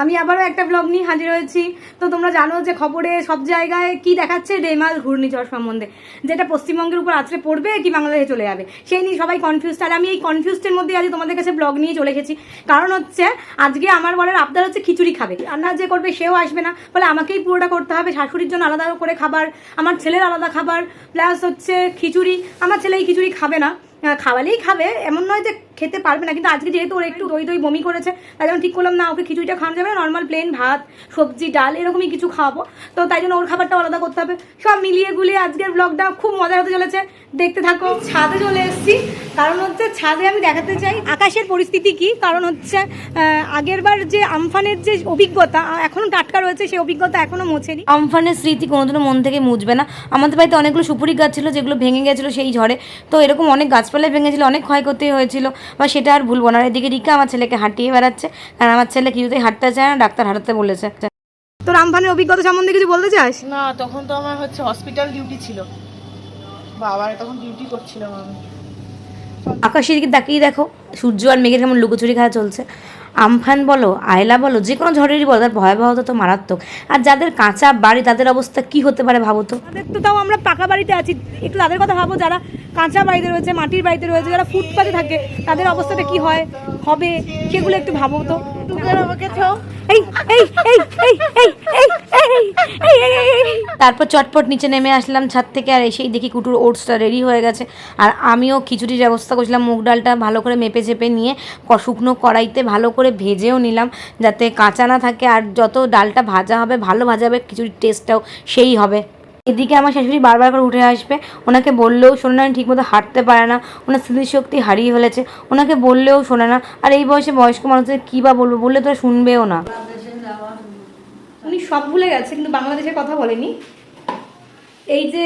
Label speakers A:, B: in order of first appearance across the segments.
A: আমি আবারও একটা ব্লগ নিয়ে হাজির হয়েছি। তো তোমরা জানো যে খবরে সব জায়গায় কি দেখাচ্ছে ডেমাল ঘূর্ণিঝড় সম্বন্ধে। যেটা পশ্চিমবঙ্গের উপর আছড়ে পড়বে কি বাংলাদেশে চলে যাবে? সেই নিয়ে সবাই কনফিউজ তাহলে আমি এই কনফিউজের মধ্যে আজ তোমাদের কাছে ব্লগ নিয়ে চলে এসেছি। কারণ হচ্ছে, আজকে আমার বলার আবদার হচ্ছে খিচুড়ি খাবে। রান্না যে করবে সেও আসবে না। বলে আমাকেই পুরোটা করতে হবে। শাশুড়ির জন্য আলাদা করে খাবার, আমার ছেলের আলাদা খাবার প্লাস হচ্ছে খিচুড়ি। আমার ছেলে এই খিচুড়ি খাবে না। খাওয়ালেই খাবে এমন নয় যে খেতে পারবে না। কিন্তু আজকে যেহেতু ওর একটু দই দই বমি করেছে তাই জন্য ঠিক করলাম না ওকে খিচুড়িটা খাওয়ানো যাবে নর্মাল প্লেন ভাত সবজি ডাল এরকমই কিছু খাওয়াবো। তো তাই জন্য ওর খাবারটা আলাদা করতে হবে। সব মিলিয়ে গুলিয়ে আজকের ব্লগটা খুব মজা হতে চলেছে। দেখতে থাকো ছাদে চলে এসেছি। কারণ হচ্ছে ছাদে আমি দেখাতে চাই আকাশের পরিস্থিতি কি? কারণ হচ্ছে আগেরবার যে আমফানের যে অভিজ্ঞতা আহ, এখনও টাটকা রয়েছে সেই অভিজ্ঞতা এখনও মোছেনি।
B: আমফানের স্মৃতি কোনোদিনও মন থেকে মুছবে না। আমাদের বাড়িতে অনেকগুলো সুপুরি গাছ ছিল যেগুলো ভেঙে গেছিল সেই ঝড়ে। তো এরকম অনেক গাছপালাই ভেঙেছিল অনেক ক্ষয়ক্ষতি হয়েছিল বা সেটা আর ভুলবো না। এদিকে রিকা আমার ছেলেকে হাঁটিয়ে বেড়াচ্ছে কারণ আমার ছেলে কিছুতেই হাঁটতে চায় না ডাক্তার হাঁটতে বলেছে।
A: তোর আমফানের অভিজ্ঞতা সম্বন্ধে কিছু বলতে চাস?
C: না তখন তো আমার হচ্ছে হসপিটাল ডিউটি ছিল। বাবার তখন ডিউটি করছিলাম আমি।
B: আকাশের দিকে তাকিয়ে দেখো সূর্য আর মেঘের কেমন লুকোচুরি খেলা চলছে। আমফান বলো আয়লা বলো যে কোনো ঝড়েরই বলো তার ভয়াবহতা তো মারাত্মক। আর যাদের কাঁচা বাড়ি তাদের অবস্থা কি হতে পারে ভাবো তো?
A: তাদের তো তাও আমরা পাকা বাড়িতে আছি একটু তাদের কথা ভাবো যারা কাঁচা বাড়িতে রয়েছে মাটির বাড়িতে রয়েছে যারা ফুটপাতে থাকে তাদের অবস্থাটা কি হয় হবে সেগুলো একটু ভাবো তো
B: তারপর চটপট নিচে নেমে আসলাম ছাদ থেকে আর এসেই দেখি কুটুর ওটসটা রেডি হয়ে গেছে আর আমিও খিচুড়ির ব্যবস্থা করেছিলাম মুগ ডালটা ভালো করে মেপে চেপে নিয়ে শুকনো কড়াইতে ভালো করে ভেজেও নিলাম যাতে কাঁচা না থাকে আর যত ডালটা ভাজা হবে ভালো ভাজা হবে খিচুড়ির টেস্টটাও সেই হবে এদিকে আমার শাশুড়ি বারবার করে উঠে আসবে। ওনাকে বললেও শোনে না, ঠিকমতো হাঁটতে পারে না। ওনার স্মৃতিশক্তি হারিয়ে ফেলেছে। ওনাকে বললেও শোনে না। আর এই বয়সে বয়স্ক মানুষদের কী বা বলব, বললে তো শুনবেও না।
A: উনি সব ভুলে গেছে, কিন্তু বাংলাদেশের কথা বলেনি। এই যে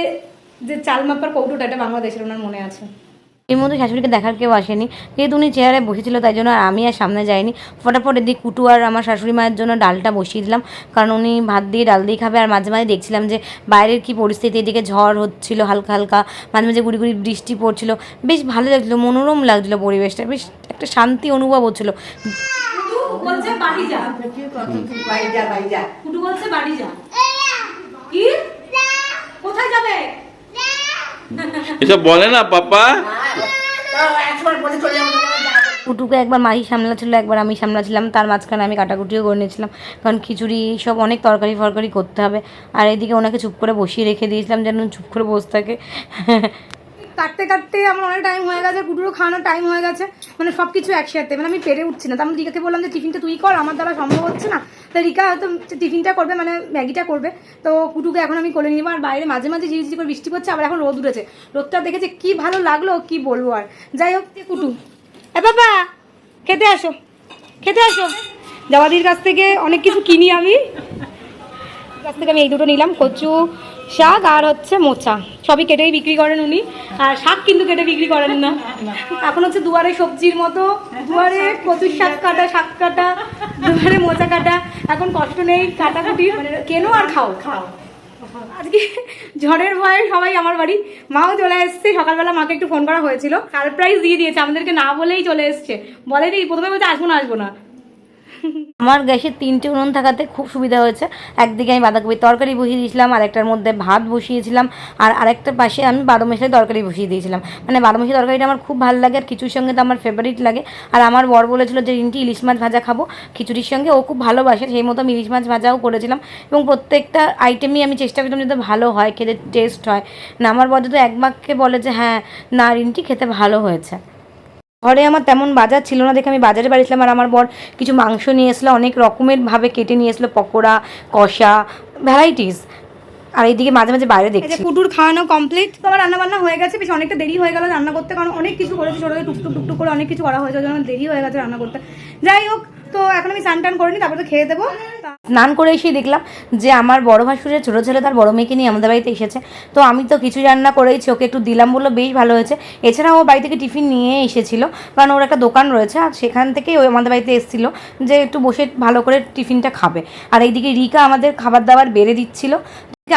A: যে চাল মাপার কৌটোটা, এটা বাংলাদেশের ওনার মনে আছে।
B: এর মধ্যে শাশুড়িকে দেখার কেউ আসেনি। যেহেতু উনি চেয়ারে বসেছিল তাই জন্য আর আমি আর সামনে যাইনি। ফটাফট এদিক কুটু আর আমার শাশুড়ি মায়ের জন্য ডালটা বসিয়ে দিলাম। কারণ উনি ভাত দিয়ে ডাল দিয়ে খাবে। আর মাঝে মাঝে দেখছিলাম যে বাইরের কি পরিস্থিতি এদিকে ঝড় হচ্ছিল হালকা হালকা মাঝে মাঝে গুড়ি গুড়ি বৃষ্টি পড়ছিল। বেশ ভালো লাগছিল মনোরম লাগছিল পরিবেশটা। বেশ একটা শান্তি অনুভব হচ্ছিল।
A: বলছে বাড়ি যা। কুটু বলছে বাড়ি যা। কি? কোথায় যাবে?
D: এসব বলে না পাপা।
B: কুটুকে একবার মাহি সামলাচ্ছিল, একবার আমি সামলাছিলাম তার মাঝখানে আমি কাটাকুটিও করে নিয়েছিলাম। কারণ খিচুড়ি সব অনেক তরকারি ফরকারি করতে হবে। আর এদিকে ওনাকে চুপ করে বসিয়ে রেখে দিয়েছিলাম যেন চুপ করে বসে থাকে।
A: কাটতে কাটতে আমার অনেক টাইম হয়ে গেছে, কুটুরও খাওয়ানোর টাইম হয়ে গেছে মানে সব কিছু একসাথে। মানে আমি পেরে উঠছি না। তার রিকাকে বললাম যে, টিফিনটা তুই কর, আমার দ্বারা সম্ভব হচ্ছে না। তো রিকা হয়তো টিফিনটা করবে মানে ম্যাগিটা করবে। তো কুটুকে এখন আমি কোলে নিব আর বাইরে মাঝে মাঝে ঝিঝি করে বৃষ্টি পড়ছে, আবার এখন রোদ উঠেছে। রোদটা দেখেছে, কি ভালো লাগল, কি বলব আর। যাই হোক কুটু এ বাবা, খেতে আসো খেতে আসো। জাওয়াদির কাছ থেকে অনেক কিছু কিনি আমি। থেকে আমি এই দুটো নিলাম কচু শাক আর হচ্ছে মোচা। সবই কেটেই বিক্রি করেন উনি। আর শাক কিন্তু কেটে বিক্রি করেন না। এখন হচ্ছে দুয়ারে সবজির মতো দুয়ারে কচুর শাক কাটা শাক কাটা দুয়ারে মোচা কাটা। এখন কষ্ট নেই কাটাকুটি মানে কেনো আর খাও? খাও। আজকে ঝড়ের ভয়ে সবাই আমার বাড়ি। মাও চলে এসছে সকালবেলা মাকে একটু ফোন করা হয়েছিল। সারপ্রাইজ দিয়ে দিয়েছে আমাদেরকে না বলেই চলে এসছে। বলেনি প্রথমে বলছে আসব না আসব না।
B: আমার গ্যাসে তিনটে উনুন থাকাতে খুব সুবিধা হয়েছে। একদিকে আমি বাঁধাকপির তরকারি বসিয়ে দিয়েছিলাম, আরেকটার মধ্যে ভাত বসিয়েছিলাম, আর আরেকটার পাশে আমি বারো মেশালি তরকারি বসিয়ে দিয়েছিলাম। মানে বারো মেশালি তরকারিটা আমার খুব ভালো লাগে, আর খিচুড়ির সঙ্গে তো আমার ফেভারিট লাগে। আর আমার বর বলেছিল যে, রিন্টি, ইলিশ মাছ ভাজা খাব। খিচুড়ির সঙ্গে ও খুব ভালোবাসে, সেই মতো আমি ইলিশ মাছ ভাজাও করেছিলাম। এবং প্রত্যেকটা আইটেমই আমি চেষ্টা করতাম যাতে ভালো হয়, খেতে টেস্ট হয়। না, আমার বর তো এক বাক্যে বলে যে হ্যাঁ না, রিন্টি, খেতে ভালো হয়েছে। ঘরে আমার তেমন বাজার ছিল না দেখে আমি বাজারে বাড়িয়েছিলাম আর আমার বর কিছু মাংস নিয়ে এসলো অনেক রকমের ভাবে কেটে নিয়ে এসলো পকোড়া কষা ভ্যারাইটিস আর এইদিকে মাঝে মাঝে বাইরে দেখছি।
A: কুটুর খাওয়ানো কমপ্লিট তো আমার রান্না বান্না হয়ে গেছে বেশ অনেকটা দেরি হয়ে গেল রান্না করতে কারণ অনেক কিছু করেছি ছোটো টুকটুক টুকটুক করে অনেক কিছু করা হয়েছে জন্য দেরি হয়ে গেছে রান্না করতে। যাই হোক তো এখন আমি স্নান টান করে নিই, তারপরে তো খেয়ে দেবো।
B: স্নান করে এসেই দেখলাম যে আমার বড় ভাসুরের ছোটো ছেলে তার বড় মেয়েকে নিয়ে আমাদের বাড়িতে এসেছে। তো আমি তো কিছু রান্না করেইছি, ওকে একটু দিলাম বলল বেশ ভালো হয়েছে। এছাড়াও ও বাড়ি থেকে টিফিন নিয়ে এসেছিল, কারণ ওর একটা দোকান রয়েছে আর সেখান থেকেই ও আমাদের বাড়িতে এসেছিল যে একটু বসে ভালো করে টিফিনটা খাবে। আর এইদিকে রিকা আমাদের খাবার দাবার বেড়ে দিচ্ছিল।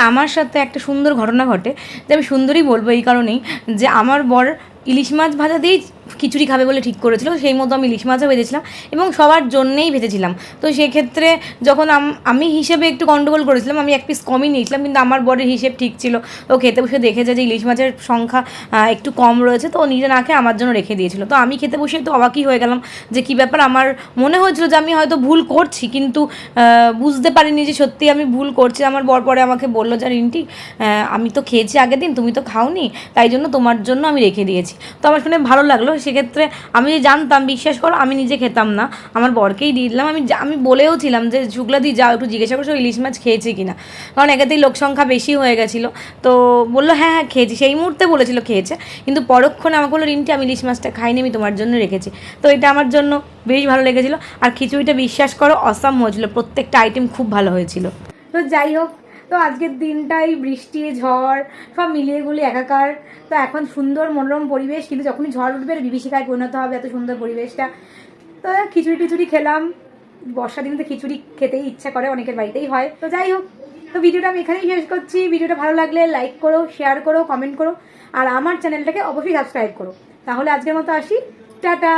B: আমার সাথে একটা সুন্দর ঘটনা ঘটে, যে আমি সুন্দরই বলব এই কারণেই যে আমার বর ইলিশ মাছ ভাজা দিয়েই খিচুড়ি খাবে বলে ঠিক করেছিল, সেই মতো আমি ইলিশ মাছও ভেজেছিলাম এবং সবার জন্যেই ভেজেছিলাম। তো সেক্ষেত্রে যখন আম- হিসেবে একটু গন্ডগোল করেছিলাম, আমি এক পিস কমই নিয়েছিলাম, কিন্তু আমার বরের হিসেব ঠিক ছিল। ও খেতে বসে দেখেছে যে ইলিশ মাছের সংখ্যা একটু কম রয়েছে, তো নিজে না খেয়ে আমার জন্য রেখে দিয়েছিল। তো আমি খেতে বসে তো অবাকই হয়ে গেলাম যে কী ব্যাপার, আমার মনে হয়েছিল যে আমি হয়তো ভুল করছি, কিন্তু বুঝতে পারিনি যে সত্যি আমি ভুল করছি। আমার বর পরে আমাকে বলল, যে রিন্টি আমি তো খেয়েছি আগের দিন, তুমি তো খাওনি, তাই জন্য তোমার জন্য আমি রেখে দিয়েছি। তো আমার শুনে ভালো লাগল সেক্ষেত্রে আমি জানতাম, বিশ্বাস করো, আমি নিজে খেতাম না। আমার বরকেই দিয়ে দিলাম। আমি আমি বলেও ছিলাম যে শুক্লাদি যাও একটু জিজ্ঞাসা করছ ইলিশ মাছ খেয়েছে কিনা? কারণ একেতেই লোক সংখ্যা বেশি হয়ে গেছিল। তো বলল হ্যাঁ হ্যাঁ খেয়েছি। সেই মুহূর্তে বলেছিল খেয়েছে। কিন্তু পরক্ষণে আমাকে বলল, রিন্টি, আমি ইলিশ মাছটা খাইনি, আমি তোমার জন্য রেখেছি। তো এটা আমার জন্য বেশ ভালো লেগেছিলো। আর খিচুড়িটা, বিশ্বাস করো অসাম হয়েছিল। প্রত্যেকটা আইটেম খুব ভালো হয়েছিল।
A: তো যাই হোক তো আজকের দিনটাই বৃষ্টি, ঝড়, সব মিলিয়ে গুলিয়ে একাকার। তো এখন সুন্দর মনোরম পরিবেশ, কিন্তু যখনই ঝড় উঠবে বিভীষিকায় পরিণত হবে এত সুন্দর পরিবেশটা। তো খিচুড়ি টিচুড়ি খেলাম। বর্ষা দিনে তো খিচুড়ি খেতেই ইচ্ছা করে, অনেকের বাড়িতেই হয়। তো যাই হোক, তো ভিডিওটা আমি এখানেই শেষ করছি। ভিডিওটা ভালো লাগলে লাইক করো শেয়ার করো কমেন্ট করো, আর আমার চ্যানেলটাকে অবশ্যই সাবস্ক্রাইব করো। তাহলে আজকের মতো আসি। টাটা!